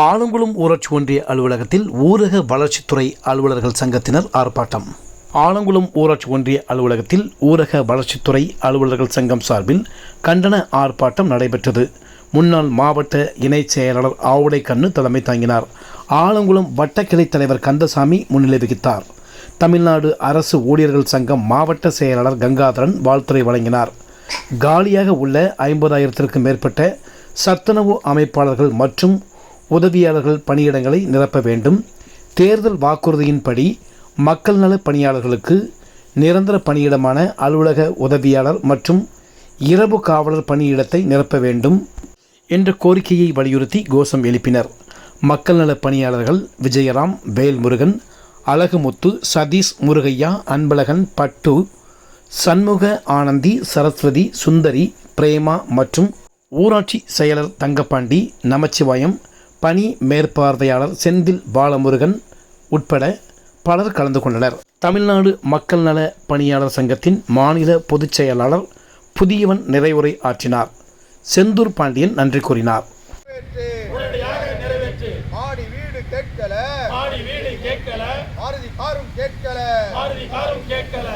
ஆலங்குளம் ஊராட்சி ஒன்றிய அலுவலகத்தில் ஊரக வளர்ச்சித்துறை அலுவலர்கள் சங்கத்தினர் ஆர்ப்பாட்டம். ஆலங்குளம் ஊராட்சி ஒன்றிய அலுவலகத்தில் ஊரக வளர்ச்சித்துறை அலுவலர்கள் சங்கம் சார்பில் கண்டன ஆர்ப்பாட்டம் நடைபெற்றது. முன்னாள் மாவட்ட இணைச் செயலாளர் ஆவுடை கண்ணு தலைமை தாங்கினார். ஆலங்குளம் வட்டக்கிளை தலைவர் கந்தசாமி முன்னிலை வகித்தார். தமிழ்நாடு அரசு ஊழியர்கள் சங்கம் மாவட்ட செயலாளர் கங்காதரன் வாழ்த்துரை வழங்கினார். காலியாக உள்ள ஐம்பதாயிரத்திற்கும் மேற்பட்ட சத்துணவு அமைப்பாளர்கள் மற்றும் உதவியாளர்கள் பணியிடங்களை நிரப்ப வேண்டும். தேர்தல் வாக்குறுதியின்படி மக்கள் நல பணியாளர்களுக்கு நிரந்தர பணியிடமான அலுவலக உதவியாளர் மற்றும் இரவு காவலர் பணியிடத்தை நிரப்ப வேண்டும் என்ற கோரிக்கையை வலியுறுத்தி கோஷம் எழுப்பினர். மக்கள் நல பணியாளர்கள் விஜயராம் வேல்முருகன் அழகுமுத்து சதீஷ் முருகையா அன்பழகன் பட்டு சண்முக ஆனந்தி சரஸ்வதி சுந்தரி பிரேமா மற்றும் ஊராட்சி செயலர் தங்கப்பாண்டி நமச்சிவாயம் பணி மேற்பார்வையாளர் செந்தில் பாலமுருகன் உட்பட பலர் கலந்து கொண்டனர். தமிழ்நாடு மக்கள் நல பணியாளர் சங்கத்தின் மாநில பொதுச் செயலாளர் புதியவன் நிறைவுரை ஆற்றினார். செந்தூர் பாண்டியன் நன்றி கூறினார். கேட்கல.